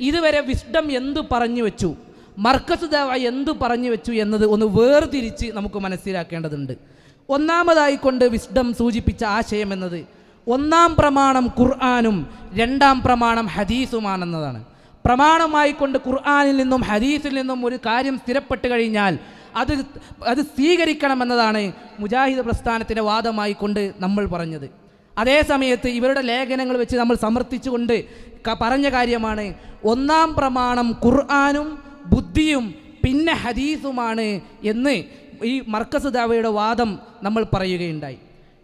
ഇതുവരെ വിസ്ഡം എന്തു പറഞ്ഞു വെച്ചു? മർക്കസ് ദേവ എന്തു പറഞ്ഞു വെച്ചു എന്നത് ഒന്ന് വേർതിരിച്ച് നമുക്ക് മനസ്സിലാക്കേണ്ടതുണ്ട്. ഒന്നാമതായി കൊണ്ട് വിസ്ഡം സൂചിപ്പിച്ച ആശയം എന്നത് ഒന്നാം പ്രമാണം ഖുർആാനും രണ്ടാം പ്രമാണം ഹദീസുമാണെന്നതാണ്. പ്രമാണമായി കൊണ്ട് ഖുർആാനിൽ നിന്നും ഹദീസിൽ നിന്നും ഒരു കാര്യം സ്ഥിരപ്പെട്ട് കഴിഞ്ഞാൽ അത് അത് സ്വീകരിക്കണമെന്നതാണ് മുജാഹിദ് പ്രസ്ഥാനത്തിന്റെ വാദമായിക്കൊണ്ട് നമ്മൾ പറഞ്ഞത്. അതേ സമയത്ത് ഇവരുടെ ലേഖനങ്ങൾ വെച്ച് നമ്മൾ സമർത്ഥിച്ചുകൊണ്ട് പറഞ്ഞ കാര്യമാണ്. ഒന്നാം പ്രമാണം ഖുർആാനും ബുദ്ധിയും പിന്നെ ഹദീസുമാണ് എന്ന് ഈ മർക്കസ് ദാവയുടെ വാദം നമ്മൾ പറയുകയുണ്ടായി.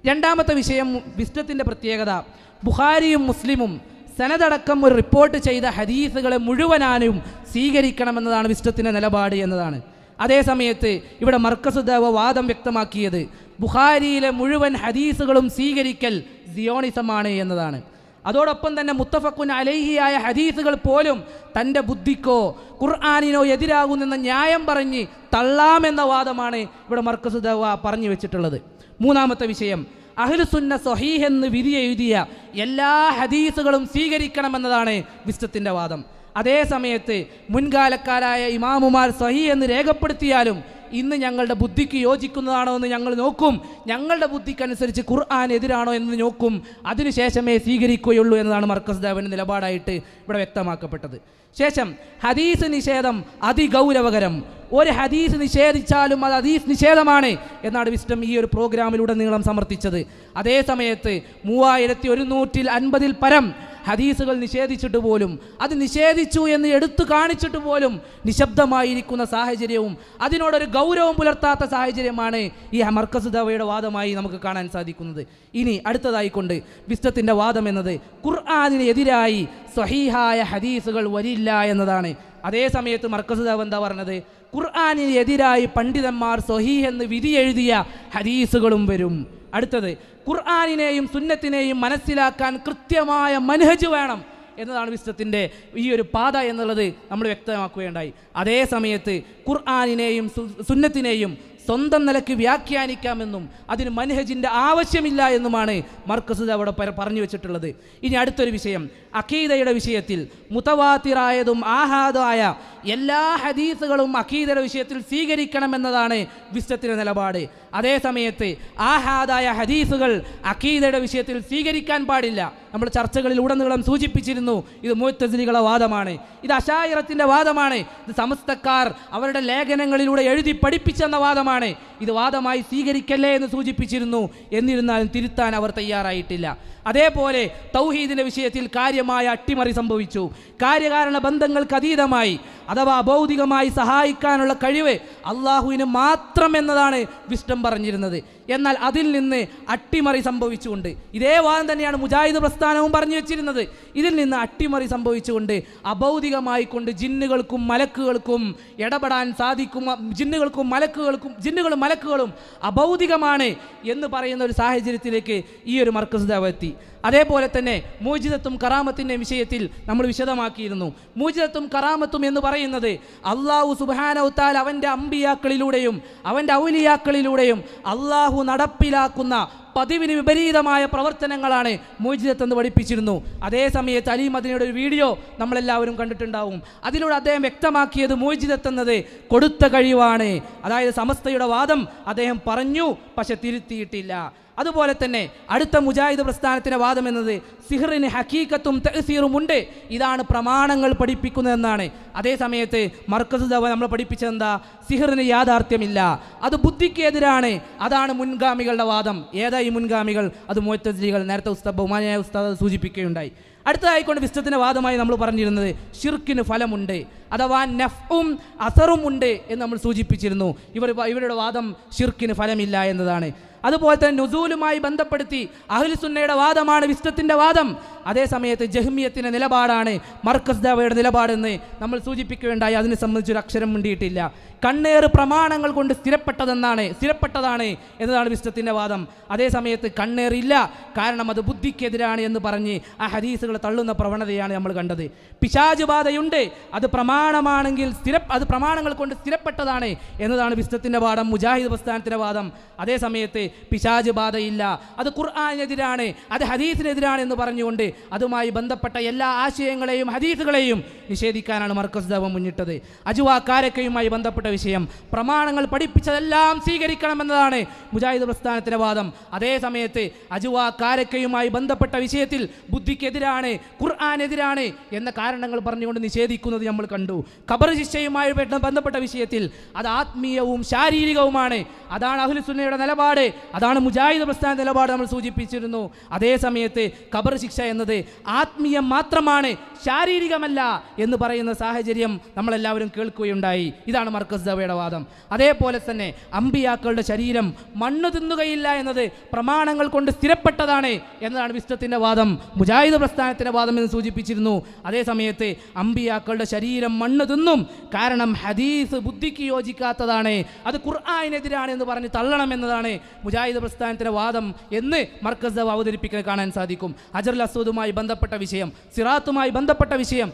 രണ്ടാമത്തെ വിഷയം വിസ്ഡത്തിന്റെ പ്രത്യേകത. ബുഹാരിയും മുസ്ലിമും സനതടക്കം ഒരു റിപ്പോർട്ട് ചെയ്ത ഹദീസുകളെ മുഴുവനാനും സ്വീകരിക്കണമെന്നതാണ് വിസ്ഡത്തിന്റെ നിലപാട് എന്നതാണ്. അതേ സമയത്ത് ഇവിടെ മർക്കസ് ദേവ വാദം വ്യക്തമാക്കിയത് ബുഹാരിയിലെ മുഴുവൻ ഹദീസുകളും സ്വീകരിക്കൽ സിയോണിസമാണ് എന്നതാണ്. അതോടൊപ്പം തന്നെ മുത്തഫക്കുൻ അലൈഹിയായ ഹദീസുകൾ പോലും തന്റെ ബുദ്ധിക്കോ ഖുർആാനിനോ എതിരാകുന്നെന്ന ന്യായം പറഞ്ഞ് തള്ളാമെന്ന വാദമാണ് ഇവിടെ മർക്കസ് ദവ പറഞ്ഞു വെച്ചിട്ടുള്ളത്. മൂന്നാമത്തെ വിഷയം അഹ്ലുസുന്ന സൊഹീഹ് എന്ന് വിധി എഴുതിയ എല്ലാ ഹദീസുകളും സ്വീകരിക്കണമെന്നതാണ് വിശ്വത്തിന്റെ വാദം. അതേ സമയത്ത് മുൻകാലക്കാരായ ഇമാമുമാർ സഹി എന്ന് രേഖപ്പെടുത്തിയാലും ഇന്ന് ഞങ്ങളുടെ ബുദ്ധിക്ക് യോജിക്കുന്നതാണോ എന്ന് ഞങ്ങൾ നോക്കും. ഞങ്ങളുടെ ബുദ്ധിക്കനുസരിച്ച് ഖുർആൻ എതിരാണോ എന്ന് നോക്കും. അതിനുശേഷമേ സ്വീകരിക്കുകയുള്ളൂ എന്നതാണ് മർക്കസ് ദേവന്റെ നിലപാടായിട്ട് ഇവിടെ വ്യക്തമാക്കപ്പെട്ടത്. ശേഷം ഹദീസ് നിഷേധം അതിഗൗരവകരം. ഒരു ഹദീസ് നിഷേധിച്ചാലും അത് ഹദീസ് നിഷേധമാണ് എന്നാണ് വിസ്റ്റം ഈ ഒരു പ്രോഗ്രാമിലൂടെ നീളം സമർത്ഥിച്ചത്. അതേ സമയത്ത് മൂവായിരത്തി ഒരുന്നൂറ്റിൽ അൻപതിൽ പരം ഹദീസുകൾ നിഷേധിച്ചിട്ട് പോലും അത് നിഷേധിച്ചു എന്ന് എടുത്തു കാണിച്ചിട്ട് പോലും നിശബ്ദമായിരിക്കുന്ന സാഹചര്യവും അതിനോടൊരു ഗൗരവം പുലർത്താത്ത സാഹചര്യമാണ് ഈ മർക്കസ് ദവയുടെ വാദമായി നമുക്ക് കാണാൻ സാധിക്കുന്നത്. ഇനി അടുത്തതായിക്കൊണ്ട് വിസ്തത്തിന്റെ വാദം എന്നത് ഖുർആാനിന് എതിരായി സ്വഹീഹായ ഹദീസുകൾ വരില്ല എന്നതാണ്. അതേ സമയത്ത് മർക്കസ് ദവ എന്താ പറഞ്ഞത്? ഖുർആാനിന് എതിരായി പണ്ഡിതന്മാർ സ്വഹീഹ് എന്ന് വിധി എഴുതിയ ഹദീസുകളും വരും. അടുത്തത് ഖുർആാനിനെയും സുന്നത്തിനെയും മനസ്സിലാക്കാൻ കൃത്യമായ മനഹജ് വേണം എന്നതാണ് വിശ്വത്തിന്റെ ഈ ഒരു പാത എന്നുള്ളത് നമ്മൾ വ്യക്തമാക്കുകയുണ്ടായി. അതേ സമയത്ത് ഖുർആാനിനെയും സുന്നത്തിനെയും സ്വന്തം നിലയ്ക്ക് വ്യാഖ്യാനിക്കാമെന്നും അതിന് മനഹജിന്റെ ആവശ്യമില്ല എന്നുമാണ് മർക്കസ് അവിടെ പറഞ്ഞു വെച്ചിട്ടുള്ളത്. ഇനി അടുത്തൊരു വിഷയം. അഖീദയുടെ വിഷയത്തിൽ മുത്തവാത്തിറായതും ആഹാദായ എല്ലാ ഹദീസുകളും അഖീദയുടെ വിഷയത്തിൽ സ്വീകരിക്കണമെന്നതാണ് വിശ്വത്തിന്റെ നിലപാട്. അതേസമയത്ത് ആഹാദായ ഹദീസുകൾ അഖീദയുടെ വിഷയത്തിൽ സ്വീകരിക്കാൻ പാടില്ല. നമ്മൾ ചർച്ചകളിൽ ഉടനീളം സൂചിപ്പിച്ചിരുന്നു ഇത് മുത്തസിലികളെ വാദമാണ്. ഇത് അഷായിറത്തിന്റെ വാദമാണ്. ഇത് സമസ്തക്കാർ അവരുടെ ലേഖനങ്ങളിലൂടെ എഴുതി പഠിപ്പിച്ചെന്ന വാദമാണ്. ഇത് വാദമായി സ്വീകരിക്കല്ലേ എന്ന് സൂചിപ്പിച്ചിരുന്നു. എന്നിരുന്നാലും തിരുത്താൻ അവർ തയ്യാറായിട്ടില്ല. അതേപോലെ തൗഹീദിന്റെ വിഷയത്തിൽ കാര്യമായ അട്ടിമറി സംഭവിച്ചു. കാര്യകാരണ ബന്ധങ്ങൾക്ക് അതീതമായി അഥവാ ഭൗതികമായി സഹായിക്കാനുള്ള കഴിവ് അള്ളാഹുവിന് മാത്രം എന്നതാണ് വിഷ്ടം പറഞ്ഞിരുന്നത്. എന്നാൽ അതിൽ നിന്ന് അട്ടിമറി സംഭവിച്ചുകൊണ്ട് ഇതേ വാദം തന്നെയാണ് മുജാഹിദ് പ്രസ്ഥാനവും പറഞ്ഞു വെച്ചിരുന്നത്. ഇതിൽ നിന്ന് അട്ടിമറി സംഭവിച്ചുകൊണ്ട് അഭൗതികമായി കൊണ്ട് ജിന്നുകൾക്കും മലക്കുകൾക്കും ഇടപെടാൻ സാധിക്കും ജിന്നുകൾക്കും മലക്കുകൾക്കും ജിന്നുകളും മലക്കുകളും അഭൗതികമാണ് എന്ന് പറയുന്ന ഒരു സാഹചര്യത്തിലേക്ക് ഈ ഒരു മർക്കസ് ദേവ എത്തി. അതേപോലെ തന്നെ മൂജിതത്തും കറാമത്തിന്റെ വിഷയത്തിൽ നമ്മൾ വിശദമാക്കിയിരുന്നു. മൂജിതത്തും കറാമത്തും എന്ന് പറയുന്നത് അള്ളാഹു സുബാനവത്താൽ അവന്റെ അമ്പിയാക്കളിലൂടെയും അവന്റെ ഔലിയാക്കളിലൂടെയും അള്ളാഹു നടപ്പിലാക്കുന്ന പതിവിന് വിപരീതമായ പ്രവർത്തനങ്ങളാണ് മോചിതത്ത് എന്ന് പഠിപ്പിച്ചിരുന്നു. അതേ സമയത്ത് അലി മദിനയുടെ ഒരു വീഡിയോ നമ്മളെല്ലാവരും കണ്ടിട്ടുണ്ടാവും. അതിലൂടെ അദ്ദേഹം വ്യക്തമാക്കിയത് മോചിതത്ത് എന്നത് കൊടുത്ത കഴിവാണ്. അതായത് സമസ്തയുടെ വാദം അദ്ദേഹം പറഞ്ഞു പക്ഷെ തിരുത്തിയിട്ടില്ല. അതുപോലെ തന്നെ അടുത്ത മുജാഹിദ് പ്രസ്ഥാനത്തിന്റെ വാദം എന്നത് സിഹറിന് ഹക്കീക്കത്തും തഹസീറും ഉണ്ട്. ഇതാണ് പ്രമാണങ്ങൾ പഠിപ്പിക്കുന്നതെന്നാണ് അതേ സമയത്ത് മർക്കസ് ദവ നമ്മൾ പഠിപ്പിച്ചതെന്താ സിഹറിന് യാഥാർത്ഥ്യമില്ല. അത് ബുദ്ധിക്കെതിരാണ് അതാണ് മുൻഗാമികളുടെ വാദം. ഏതാ ഈ മുൻഗാമികൾ അത് മുഹത്തജികൾ നേരത്തെ ഉസ്താദ് ബഹുമാനായ ഉസ്താദ് സൂചിപ്പിക്കുകയുണ്ടായി. അടുത്തതായിക്കൊണ്ട് വിശ്വത്തിന്റെ വാദമായി നമ്മൾ പറഞ്ഞിരുന്നത് ഷിർക്കിന് ഫലമുണ്ട് അഥവാ നഫും അസറും ഉണ്ട് എന്ന് നമ്മൾ സൂചിപ്പിച്ചിരുന്നു. ഇവർ ഇവരുടെ വാദം ഷിർക്കിന് ഫലമില്ല എന്നതാണ്. അതുപോലെ തന്നെ നുസൂലുമായി ബന്ധപ്പെടുത്തി അഹ്ലുസുന്നയുടെ വാദമാണ് വിശ്വത്തിന്റെ വാദം. അതേസമയത്ത് ജഹ്മിയത്തിന്റെ നിലപാടാണ് മർക്കസ് ദാവയുടെ നിലപാടെന്ന് നമ്മൾ സൂചിപ്പിക്കുകയുണ്ടായി. അതിനെ സംബന്ധിച്ചൊരു അക്ഷരം മുണ്ടിയിട്ടില്ല. കണ്ണേറ് പ്രമാണങ്ങൾ കൊണ്ട് സ്ഥിരപ്പെട്ടതെന്നാണ് സ്ഥിരപ്പെട്ടതാണ് എന്നതാണ് വിശ്വത്തിന്റെ വാദം. അതേസമയത്ത് കണ്ണേറില്ല കാരണം അത് ബുദ്ധിക്കെതിരാണ് എന്ന് പറഞ്ഞ് ആ ഹദീസുകൾ തള്ളുന്ന പ്രവണതയാണ് നമ്മൾ കണ്ടത്. പിശാജ് ബാധയുണ്ട് അത് പ്രമാണമാണെങ്കിൽ സ്ഥിര അത് പ്രമാണങ്ങൾ കൊണ്ട് സ്ഥിരപ്പെട്ടതാണ് എന്നതാണ് വിശ്വത്തിന്റെ വാദം മുജാഹിദ് പ്രസ്ഥാനത്തിന്റെ വാദം. അതേ സമയത്ത് പിശാജ് ബാധയില്ല. അത് ഖുർആാനെതിരാണ് അത് ഹദീസിനെതിരാണ് എന്ന് പറഞ്ഞുകൊണ്ട് അതുമായി ബന്ധപ്പെട്ട എല്ലാ ആശയങ്ങളെയും ഹദീസുകളെയും നിഷേധിക്കാനാണ് മർക്കസ് ദവ മുന്നിട്ടത്. അജുവ കാരക്കയുമായി ബന്ധപ്പെട്ട വിഷയം. പ്രമാണങ്ങൾ പഠിപ്പിച്ചതെല്ലാം സ്വീകരിക്കണമെന്നതാണ് മുജാഹിദ് പ്രസ്ഥാനത്തിന്റെ വാദം. അതേ സമയത്ത് അജുവ കാരക്കയുമായി ബന്ധപ്പെട്ട വിഷയത്തിൽ ബുദ്ധിക്കെതിരാണ് ഖുർആാനെതിരാണ് എന്ന കാരണങ്ങൾ പറഞ്ഞുകൊണ്ട് നിഷേധിക്കുന്നത് നമ്മൾ കണ്ടു. ഖബർ ശിക്ഷയുമായി ബന്ധപ്പെട്ട വിഷയത്തിൽ അത് ആത്മീയവും ശാരീരികവുമാണ്. അതാണ് അഹ്ലുസുന്നയുടെ നിലപാട്. അതാണ് മുജാഹിദ് പ്രസ്ഥാന നിലപാട് നമ്മൾ സൂചിപ്പിച്ചിരുന്നു. അതേ സമയത്ത് ഖബർ ശിക്ഷ എന്നത് ആത്മീയം മാത്രമാണ് ശാരീരികമല്ല എന്ന് പറയുന്ന സാഹചര്യം നമ്മളെല്ലാവരും കേൾക്കുകയുണ്ടായി. ഇതാണ് മർക്കസ് ദവയുടെ വാദം. അതേപോലെ തന്നെ അമ്പിയാക്കളുടെ ശരീരം മണ്ണ് തിന്നുകയില്ല എന്നത് പ്രമാണങ്ങൾ കൊണ്ട് സ്ഥിരപ്പെട്ടതാണ് എന്നതാണ് വിശ്വത്തിന്റെ വാദം. മുജാഹിദ് പ്രസ്ഥാനത്തിന്റെ വാദം എന്ന് സൂചിപ്പിച്ചിരുന്നു. അതേ സമയത്ത് അമ്പിയാക്കളുടെ ശരീരം മണ്ണ് തിന്നും കാരണം ഹദീസ് ബുദ്ധിക്ക് യോജിക്കാത്തതാണ്. അത് ഖുർആാനെതിരാണ് എന്ന് പറഞ്ഞ് തള്ളണം എന്നതാണ് മുജാഹിദ് പ്രസ്ഥാനത്തിന്റെ വാദം എന്ന് മർക്കസ് ദവ അവതരിപ്പിക്കാൻ കാണാൻ സാധിക്കും. അജർ അസൂദുമായി ബന്ധപ്പെട്ട വിഷയം സിറാത്തുമായി ബന്ധപ്പെട്ട വിഷയം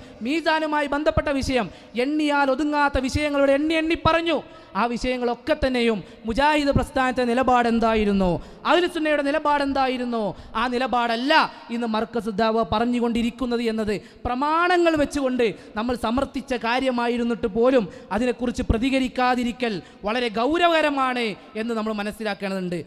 മീസാനുമായി ബന്ധപ്പെട്ട വിഷയം. എണ്ണിയാൽ ഒതുങ്ങാത്ത വിഷയങ്ങളോട് എണ്ണി എണ്ണി പറഞ്ഞു. ആ വിഷയങ്ങളൊക്കെ തന്നെയും മുജാഹിദ് പ്രസ്ഥാനത്തെ നിലപാടെന്തായിരുന്നു? എന്തായിരുന്നു നിലപാടെന്തായിരുന്നു? ആ നിലപാടല്ല ഇന്ന് മർക്കസ് ദാവ പറഞ്ഞുകൊണ്ടിരിക്കുന്നത് എന്നത് പ്രമാണങ്ങൾ വെച്ചുകൊണ്ട് നമ്മൾ സമർത്ഥിച്ച കാര്യമായിരുന്നിട്ട് പോലും അതിനെക്കുറിച്ച് പ്രതികരിക്കാതിരിക്കൽ വളരെ ഗൗരവകരമാണ് എന്ന് നമ്മൾ മനസ്സിലാക്കേണ്ടതുണ്ട്.